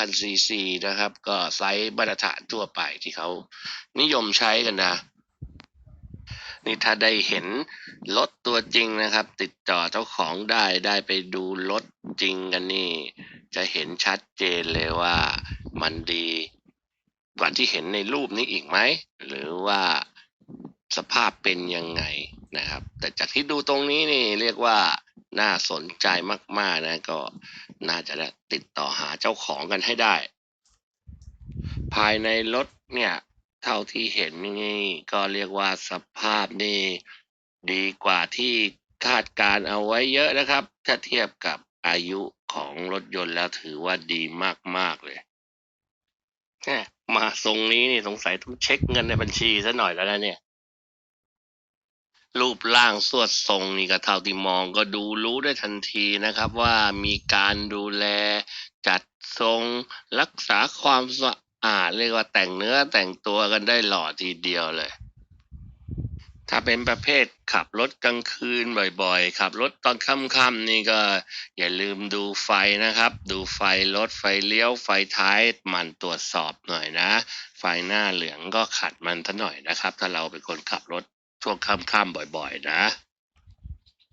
6,000ซีซีนะครับ ก็ไซส์มาตรฐานทั่วไปที่เขานิยมใช้กันนะนี่ถ้าได้เห็นรถตัวจริงนะครับ ติดต่อเจ้าของได้ได้ไปดูรถจริงกันนี่ จะเห็นชัดเจนเลยว่ามันดีกว่าที่เห็นในรูปนี้อีกไหม หรือว่าสภาพเป็นยังไงนะครับ แต่จากที่ดูตรงนี้นี่เรียกว่า น่าสนใจมาก ๆ นะ ก็น่าจะได้ติดต่อหาเจ้าของกันให้ได้ ภายในรถเนี่ย เท่าที่เห็นนี่ก็เรียกว่าสภาพนี่ดีกว่าที่คาดการเอาไว้เยอะนะครับ ถ้าเทียบกับอายุของรถยนต์แล้วถือว่าดีมาก ๆ เลยมาทรงนี้นี่สงสัยต้องเช็คเงินในบัญชีซะหน่อยแล้วนะเนี่ย รูปร่างสวดทรงนี่ก็เท่าที่มองก็ดูรู้ได้ทันทีนะครับว่ามีการดูแลจัดทรงรักษาความสะอาดเรียกว่าแต่งเนื้อแต่งตัวกันได้หล่อทีเดียวเลย ถ้าเป็นประเภทขับรถกลางคืนบ่อยๆ ขับรถตอนค่ำๆนี่ก็อย่าลืมดูไฟนะครับ ดูไฟรถไฟเลี้ยวไฟท้ายมันตรวจสอบหน่อยนะ ไฟหน้าเหลืองก็ขัดมันซะหน่อยนะครับ ถ้าเราเป็นคนขับรถ ช่วงค่ำๆบ่อยๆ นะ